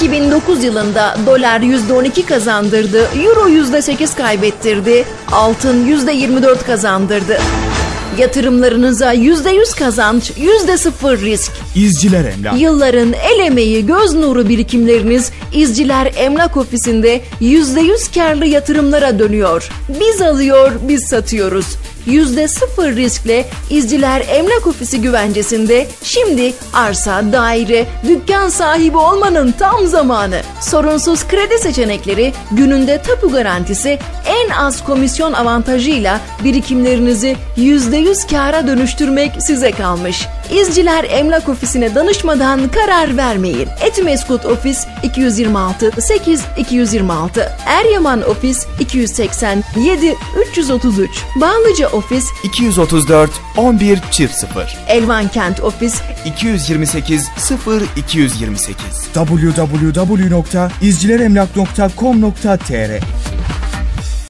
2009 yılında dolar %12 kazandırdı, euro %8 kaybettirdi, altın %24 kazandırdı. Yatırımlarınıza %100 kazanç, %0 risk. İzciler Emlak. Yılların el emeği, göz nuru birikimleriniz İzciler Emlak Ofisi'nde %100 karlı yatırımlara dönüyor. Biz alıyor, biz satıyoruz. %0 riskle İzciler Emlak Ofisi güvencesinde şimdi arsa, daire, dükkan sahibi olmanın tam zamanı. Sorunsuz kredi seçenekleri, gününde tapu garantisi, en az komisyon avantajıyla birikimlerinizi %100 kâra dönüştürmek size kalmış. İzciler Emlak Ofisi'ne danışmadan karar vermeyin. Etmeskut Ofis 226 8 226 Eryaman Ofis 287 333 Bağlıca Ofis 234 11 çift 0 Elvan Kent Ofis. 228 0 228 www.izcileremlak.com.tr